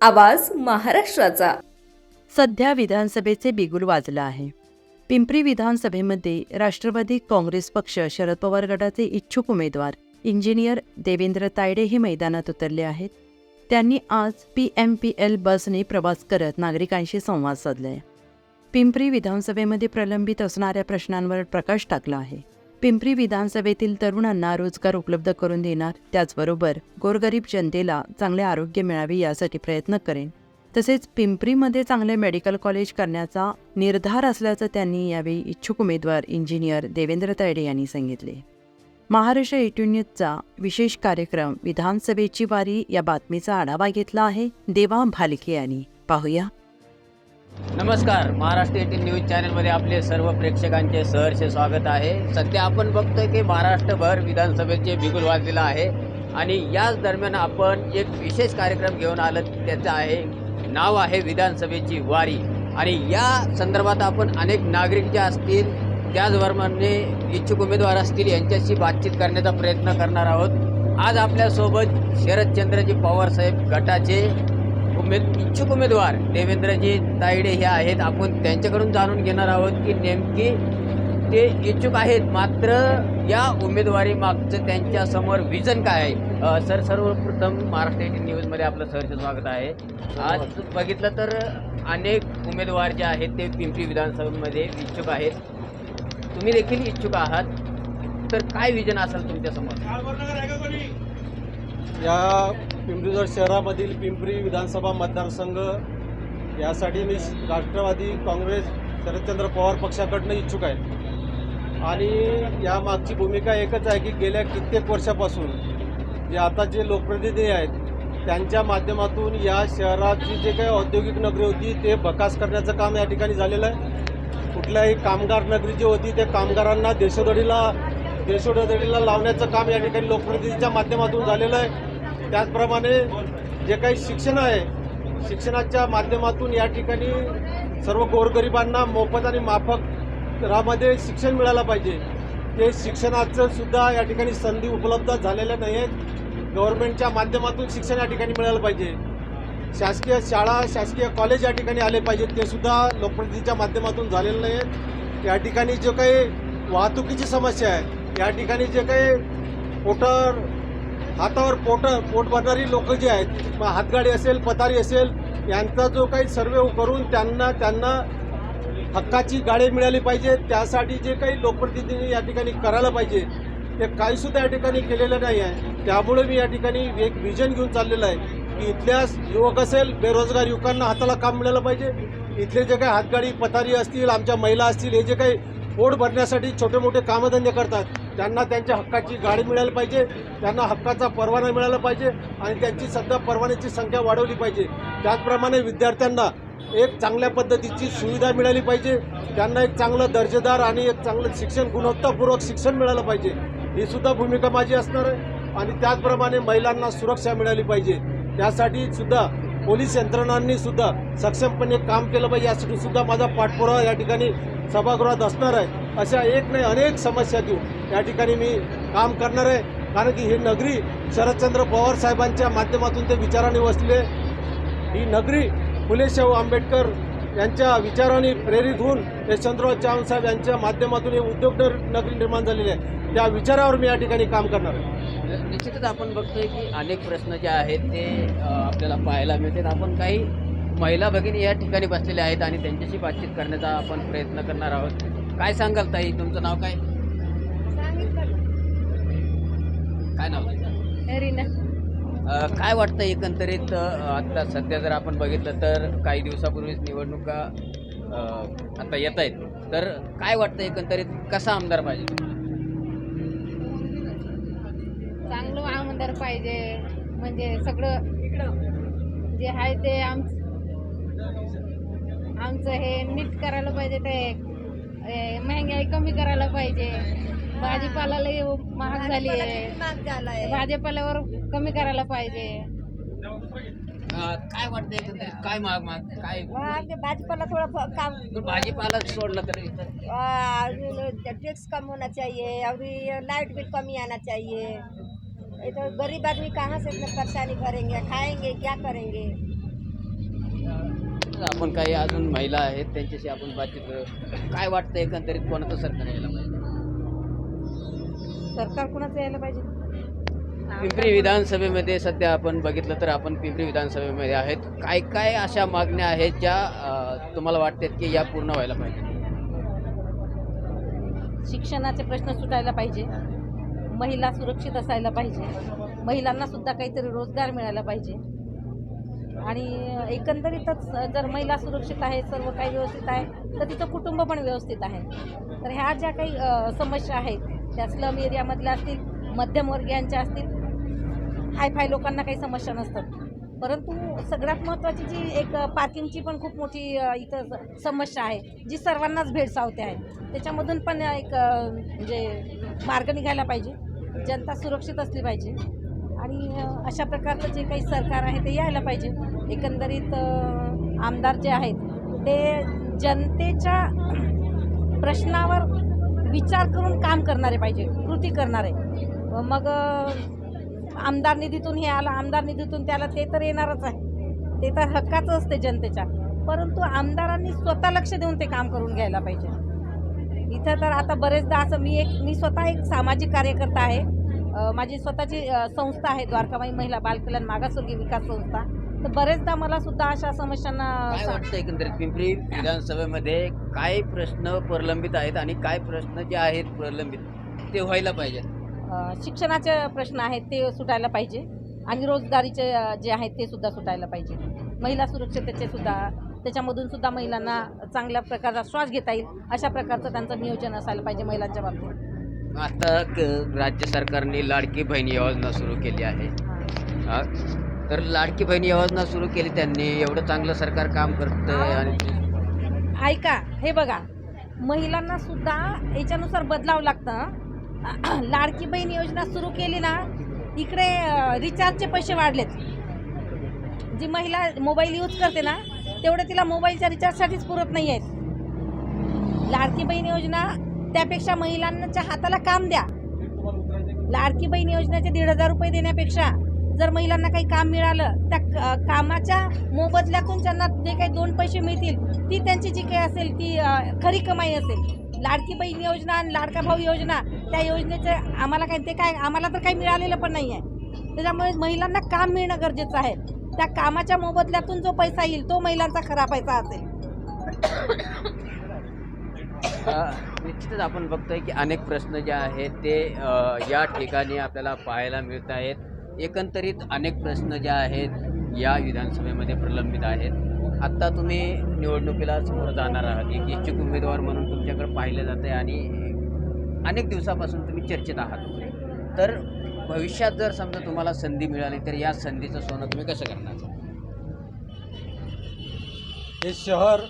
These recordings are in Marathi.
आवाज महाराष्ट्राचा. सध्या विधानसभेचे बिगुल वाजलं आहे. पिंपरी विधानसभेमध्ये राष्ट्रवादी काँग्रेस पक्ष शरद पवार गटाचे इच्छुक उमेदवार इंजिनियर देवेंद्र तायडे हे मैदानात उतरले आहेत. त्यांनी आज पी एम पी एल बसने प्रवास करत नागरिकांशी संवाद साधलाय. पिंपरी विधानसभेमध्ये प्रलंबित असणाऱ्या प्रश्नांवर प्रकाश टाकला आहे. पिंपरी विधानसभेतील तरुणांना रोजगार उपलब्ध करून देणार. त्याचबरोबर गोरगरीब जनतेला चांगले आरोग्य मिळावे यासाठी प्रयत्न करेन. तसेच पिंपरीमध्ये चांगले मेडिकल कॉलेज करण्याचा निर्धार असल्याचं त्यांनी यावेळी इच्छुक उमेदवार इंजिनियर देवेंद्र तायडे यांनी सांगितले. महाराष्ट्र एट्यून न्यूजचा विशेष कार्यक्रम विधानसभेची वारी या बातमीचा आढावा घेतला आहे. देवा भालके यांनी. पाहूया. नमस्कार महाराष्ट्र एटीन न्यूज चॅनलमध्ये आपले सर्व प्रेक्षकांचे सहर्ष स्वागत आहे. सध्या आपण बघतोय की महाराष्ट्रभर विधानसभेचे बिगुल वाजलेला आहे आणि याच दरम्यान आपण एक विशेष कार्यक्रम घेऊन आलं. त्याचं आहे नाव आहे विधानसभेची वारी. आणि या संदर्भात आपण अनेक नागरिक जे असतील त्याचबरोबरने इच्छुक उमेदवार असतील यांच्याशी बातचीत करण्याचा प्रयत्न करणार आहोत. आज आपल्यासोबत शरदचंद्रजी पवार साहेब गटाचे उमेद इच्छुक उमेदवार देवेंद्रजी तायडे हे आहेत. आपण त्यांच्याकडून जाणून घेणार आहोत की नेमकी ते इच्छुक आहेत. मात्र या उमेदवारी मागचं त्यांच्यासमोर विजन काय आहे? सर सर्वप्रथम महाराष्ट्र एटी न्यूजमध्ये आपलं सहर्ष स्वागत आहे. आज बघितलं तर अनेक उमेदवार जे आहेत ते पिंपरी विधानसभेमध्ये इच्छुक आहेत. तुम्ही देखील इच्छुक आहात. तर काय विजन असेल तुमच्यासमोर या पिंपरीजवळ शहरामधील पिंपरी विधानसभा मतदारसंघ यासाठी मी राष्ट्रवादी काँग्रेस शरदचंद्र पवार पक्षाकडनं इच्छुक आहे. आणि यामागची भूमिका एकच आहे की गेल्या कित्येक वर्षापासून जे आता जे लोकप्रतिनिधी आहेत त्यांच्या माध्यमातून या शहराची जे काही औद्योगिक नगरी होती ते बकास करण्याचं काम या ठिकाणी झालेलं आहे. कुठल्याही कामगार नगरी जी होती त्या कामगारांना देशोधडीला देशोधडीला लावण्याचं काम या ठिकाणी लोकप्रतिनिधीच्या माध्यमातून झालेलं आहे. त्याचप्रमाणे जे काही शिक्षण आहे शिक्षणाच्या माध्यमातून या ठिकाणी सर्व गोरगरिबांना मोफत आणि माफक दरामध्ये शिक्षण मिळालं पाहिजे. ते शिक्षणाचं सुद्धा या ठिकाणी संधी उपलब्ध झालेल्या नाही आहेत गव्हर्नमेंटच्या माध्यमातून शिक्षण या ठिकाणी मिळालं पाहिजे. शासकीय शाळा शासकीय कॉलेज या ठिकाणी आले पाहिजेत. ते सुद्धा लोकप्रतिनिधीच्या माध्यमातून झालेलं नाही आहेत या ठिकाणी जो काही वाहतुकीची समस्या आहे या ठिकाणी जे काही मोटर हातावर पोट पोट भरणारी लोक जे आहेत मग हातगाडी असेल पतारी असेल यांचा जो काही सर्वे करून त्यांना त्यांना हक्काची गाडी मिळाली पाहिजे. त्यासाठी जे काही लोकप्रतिनिधी या ठिकाणी करायला पाहिजे ते काहीसुद्धा या ठिकाणी केलेलं नाही आहे. त्यामुळे मी या ठिकाणी एक विजन घेऊन चाललेलं आहे की इथल्या युवक असेल बेरोजगार युवकांना हाताला काम मिळालं पाहिजे. इथले जे काही हातगाडी पथारी असतील आमच्या महिला असतील हे जे काही पोट भरण्यासाठी छोटे मोठे कामधंदे करतात. त्यांना त्यांच्या हक्काची गाडी मिळायला पाहिजे त्यांना हक्काचा परवाना मिळाला पाहिजे आणि त्यांची सध्या परवान्याची संख्या वाढवली पाहिजे. त्याचप्रमाणे विद्यार्थ्यांना एक चांगल्या पद्धतीची सुविधा मिळाली पाहिजे. त्यांना एक चांगलं दर्जेदार आणि एक चांगलं शिक्षण गुणवत्तापूर्वक शिक्षण मिळालं पाहिजे. ही सुद्धा भूमिका माझी असणार आहे. आणि त्याचप्रमाणे महिलांना सुरक्षा मिळाली पाहिजे. त्यासाठी सुद्धा पोलीस यंत्रणांनी सुद्धा सक्षमपणे काम केलं पाहिजे यासाठी सुद्धा माझा पाठपुरावा या ठिकाणी सभागृहात असणार आहे. अशा एक नाही अनेक समस्या देऊ. या ठिकाणी मी काम करणार आहे. कारण की ही नगरी शरदचंद्र पवार साहेबांच्या माध्यमातून ते विचाराने वसले. ही नगरी फुले शाहू आंबेडकर यांच्या विचाराने प्रेरित होऊन यशवंतराव चव्हाण साहेब यांच्या माध्यमातून हे उद्योग नगरी निर्माण झालेली आहे त्या विचारावर मी या ठिकाणी काम करणार आहे. निश्चितच आपण बघतोय की अनेक प्रश्न जे आहेत ते आपल्याला पाहायला मिळतात. आपण काही महिला भगिनी या ठिकाणी बसलेल्या आहेत आणि त्यांच्याशी बातचीत करण्याचा आपण प्रयत्न करणार आहोत. काय सांगाल ताई? तुमचं नाव काय? काय नाव? रीना काय वाटतं एकंदरीत आता सध्या जर आपण बघितलं तर काही दिवसापूर्वीच निवडणुका आता येत आहेत. तर काय वाटतं एकंदरीत कसा आमदार पाहिजे चांगलं आमदार पाहिजे म्हणजे सगळं जे आहे ते आम आमचं हे नीट करायला पाहिजे ते ए, महागाई कमी करायला पाहिजे. भाजीपाला लई महाग झाली आहे भाजीपाल्यावर कमी करायला पाहिजे. काय वाटतं एकंदरीत काय माग माग काय? भाजपाला थोड़ा फ- काम भाजीपाला सोडलं तर टैक्स कम होना चाहिए और ये लाइट बिल कमी आना चाहिए ये तो गरीब आदमी कहाँ से इतना परेशानी भरेंगे खाएंगे क्या करेंगे? आपण काही अजून महिला आहेत त्यांच्याशी आपण बातचीत करू. काय वाटतं एकंदरीत? कोणाचं सरकार यायला? सरकार कुणाचं यायला पाहिजे? पिंपरी विधानसभेमध्ये सध्या आपण बघितलं तर आपण पिंपरी विधानसभेमध्ये आहेत. काय काय अशा मागण्या आहेत ज्या तुम्हाला वाटतात की या पूर्ण व्हायला पाहिजे? शिक्षणाचे प्रश्न सुटायला पाहिजे. महिला सुरक्षित असायला पाहिजे. महिलांना सुद्धा काहीतरी रोजगार मिळायला पाहिजे. आणि एकंदरीतच जर महिला सुरक्षित आहे सर्व काही व्यवस्थित आहे तर तिचं कुटुंब पण व्यवस्थित आहे. तर ह्या ज्या काही समस्या आहेत त्या स्लम एरियामधल्या असतील मध्यमवर्गीयांच्या असतील हाय फाय लोकांना काही समस्या नसतात. परंतु सगळ्यात महत्त्वाची जी एक पार्किंगची पण खूप मोठी इथं समस्या आहे जी सर्वांनाच भेडसावते आहे. त्याच्यामधून पण एक म्हणजे मार्ग निघायला पाहिजे. जनता सुरक्षित असली पाहिजे. आणि अशा प्रकारचं जे काही सरकार आहे ते यायला पाहिजे. एकंदरीत आमदार जे आहेत ते जनतेच्या प्रश्नावर विचार करून काम करणारे पाहिजे कृती करणारे. मग आमदार निधीतून हे आलं आमदार निधीतून त्याला ते तर येणारच आहे. ते तर हक्काचं असते जनतेच्या. परंतु आमदारांनी स्वतः लक्ष देऊन ते काम करून घ्यायला पाहिजे. इथं तर आता बरेचदा असं मी एक मी स्वतः एक सामाजिक कार्यकर्ता आहे. माझी स्वतःची संस्था आहे द्वारकामाई महिला बालकल्याण मागासवर्गीय विकास संस्था. तर बरेचदा मला सुद्धा अशा समस्यांना काय सा- वाटतं एकंदरीत पिंपरी विधानसभेमध्ये काय प्रश्न प्रलंबित आहेत आणि काय प्रश्न जे आहेत प्रलंबित ते व्हायला पाहिजेत अ, शिक्षणाचे प्रश्न आहेत ते सुटायला पाहिजे आणि रोजगारीचे अ, जे आहेत ते सुद्धा सुटायला पाहिजे. महिला सुरक्षिततेचे सुद्धा त्याच्यामधून सुद्धा महिलांना चांगल्या प्रकारचा श्वास घेता येईल अशा प्रकारचं त्यांचं नियोजन असायला पाहिजे महिलांच्या बाबतीत. आता क- राज्य सरकारने लाडकी बहीण योजना सुरू केली आहे. हा. तर लाडकी बहीण योजना सुरू केली त्यांनी. एवढं चांगलं सरकार काम करतंय आणि ऐका हे बघा. महिलांना सुद्धा याच्यानुसार बदलावं लागतं. लाडकी बहीण योजना सुरू केली ना इकडे अ, रिचार्जचे पैसे वाढलेत. जी महिला मोबाईल यूज करते ना तेवढे तिला मोबाईलच्या रिचार्जसाठीच पुरत नाही आहेत. लाडकी बहीण योजना त्यापेक्षा महिलांच्या हाताला काम द्या. लाडकी बहीण योजनेचे दीड हजार रुपये देण्यापेक्षा जर महिलांना काही काम मिळालं त्या क- कामाच्या मोबदल्यातून त्यांना जे काही दोन पैसे मिळतील ती त्यांची जी काही असेल ती खरी कमाई असेल. लाडकी बहीण योजना आणि लाडका भाऊ योजना त्या योजनेचे आम्हाला काय ते काय आम्हाला तर काही मिळालेलं पण नाही आहे त्याच्यामुळे महिलांना काम मिळणं गरजेचं आहे. त्या कामाच्या मोबदल्यातून जो पैसा येईल तो महिलांचा खरा पैसा असेल. निश्चितच आपण बघतोय की अनेक प्रश्न जे आहेत ते या ठिकाणी आपल्याला पाहायला मिळत आहेत. एकंदरीत अनेक प्रश्न जे आहेत या विधानसभेमध्ये प्रलंबित आहेत. आत्ता तुम्ही निवडणुकीला समोर जाणार आहात. एक इच्छुक उमेदवार म्हणून तुमच्याकडे पाहिलं जातं आहे आणि अनेक दिवसापासून तुम्ही चर्चेत आहात. तर भविष्यात जर समजा तुम्हाला संधी मिळाली तर या संधीचं सोनं तुम्ही कसं करणार? हे शहर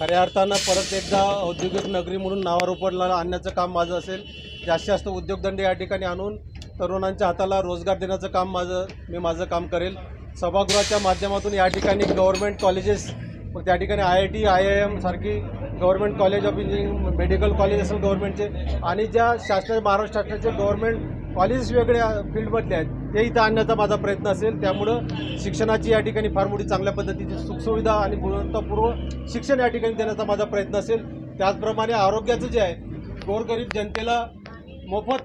खऱ्या अर्थानं परत एकदा औद्योगिक नगरी म्हणून नावारोपडला आणण्याचं काम माझं असेल. जास्तीत जास्त उद्योगधंदे या ठिकाणी आणून तरुणांच्या हाताला रोजगार देण्याचं काम माझं मी माझं काम करेल. सभागृहाच्या माध्यमातून या ठिकाणी गव्हर्मेंट कॉलेजेस मग त्या ठिकाणी I I T I I M सारखी college of engineering medical college असेल गव्हर्मेंटचे आणि ज्या शासनाचे महाराष्ट्र शासनाचे गव्हर्मेंट कॉलेजेस वेगळ्या फील्डमधले आहेत ते इथं आणण्याचा माझा प्रयत्न असेल. त्यामुळं शिक्षणाची या ठिकाणी फार मोठी चांगल्या पद्धतीची सुखसुविधा आणि गुणवत्तापूर्व शिक्षण या ठिकाणी देण्याचा माझा प्रयत्न असेल. त्याचप्रमाणे आरोग्याचं जे आहे गोरगरीब जनतेला मोफत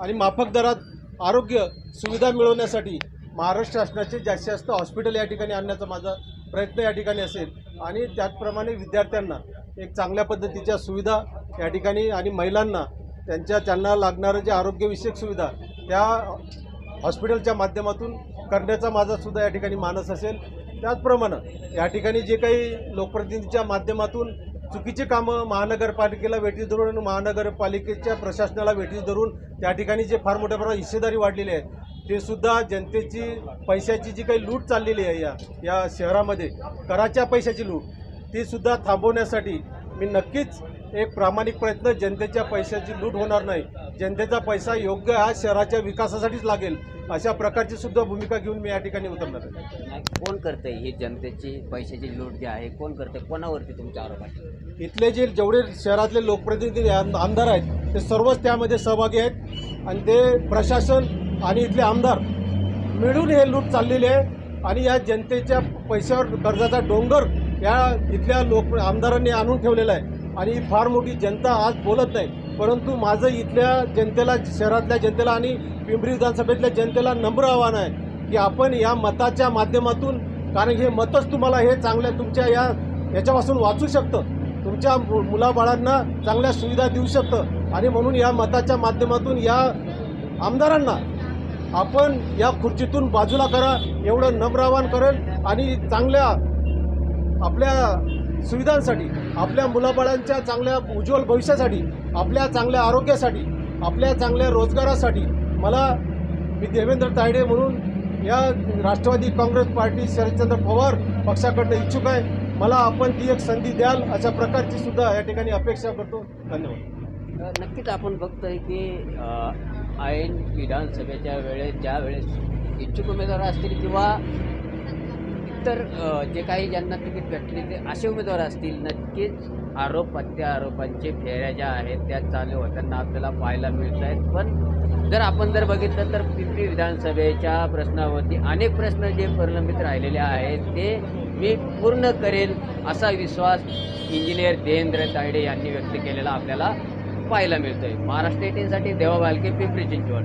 आणि माफक दरात आरोग्य सुविधा मिळवण्यासाठी महाराष्ट्र शासनाचे जास्तीत जास्त हॉस्पिटल या ठिकाणी आणण्याचा माझा प्रयत्न या ठिकाणी असेल. आणि त्याचप्रमाणे विद्यार्थ्यांना एक चांगल्या पद्धतीच्या सुविधा या ठिकाणी आणि महिलांना त्यांच्या त्यांना लागणारं जे आरोग्यविषयक सुविधा त्या हॉस्पिटलच्या माध्यमातून करण्याचा माझा सुद्धा या ठिकाणी मानस असेल. त्याचप्रमाणे या ठिकाणी जे काही लोकप्रतिनिधीच्या माध्यमातून चुकीची कामं महानगरपालिकेला वेटीस धरून आणि महानगरपालिकेच्या प्रशासनाला वेटीस धरून त्या ठिकाणी जे फार मोठ्या प्रमाणात हिस्सेदारी वाढलेली आहे ते सुद्धा जनतेची पैशाची जी काही लूट चाललेली आहे या या शहरामध्ये कराच्या पैशाची लूट ती सुद्धा थांबवण्यासाठी मी नक्कीच एक प्रामाणिक प्रयत्न जनतेच्या पैशाची लूट होणार नाही. जनतेचा पैसा योग्य हा शहराच्या विकासासाठीच लागेल. अशा प्रकारची सुद्धा भूमिका घेऊन मी या ठिकाणी उतरणार आहे. कोण करतंय ही जनतेची पैशाची लूट जी आहे कोण करते कोणावरती तुमचा आरोप आहे इथले जे जेवढे शहरातले लोकप्रतिनिधी आम- आमदार आहेत ते सर्वच त्यामध्ये सहभागी आहेत. आणि ते प्रशासन आणि इथले आमदार मिळून हे लूट चाललेली आहे. आणि या जनतेच्या पैशावर कर्जाचा डोंगर या इथल्या लोक आमदारांनी आणून ठेवलेला आहे. आणि ही फार मोठी जनता आज बोलत नाही. परंतु माझं इथल्या जनतेला शहरातल्या जनतेला आणि पिंपरी विधानसभेतल्या जनतेला नम्र आव्हान आहे की आपण या मताच्या माध्यमातून कारण हे मतच तुम्हाला हे चांगल्या तुमच्या या याच्यापासून वाचू शकतं. तुमच्या मुलाबाळांना चांगल्या सुविधा देऊ शकतं. आणि म्हणून या मताच्या माध्यमातून या आमदारांना आपण या खुर्चीतून बाजूला करा एवढं नम्र आवाहन करेल आणि चांगल्या आपल्या सुविधांसाठी आपल्या मुलाबाळांच्या चांगल्या उज्ज्वल भविष्यासाठी आपल्या चांगल्या आरोग्यासाठी आपल्या चांगल्या रोजगारासाठी मला मी देवेंद्र तायडे म्हणून या राष्ट्रवादी काँग्रेस पार्टी शरदचंद्र पवार पक्षाकडनं इच्छुक आहे. मला आपण ती एक संधी द्याल अशा प्रकारची सुद्धा या ठिकाणी अपेक्षा करतो. धन्यवाद. नक्कीच आपण बघतोय की ऐन विधानसभेच्या वेळेस ज्या वेळेस इच्छुक उमेदवार असतील किंवा इतर जे काही ज्यांना तिकीट भेटले ते असे उमेदवार असतील. नक्कीच आरोप प्रत्यारोपांचे फेऱ्या ज्या आहेत त्या चालू होताना आपल्याला पाहायला मिळत आहेत. पण जर आपण जर बघितलं तर पिंपरी विधानसभेच्या प्रश्नावरती अनेक प्रश्न जे प्रलंबित राहिलेले आहेत ते मी पूर्ण करेन असा विश्वास इंजिनियर देवेंद्र तायडे यांनी व्यक्त केलेला आपल्याला पाहायला मिळतोय. महाराष्ट्र एटीनसाठी देवा बालके पिंपरी चिंचवड.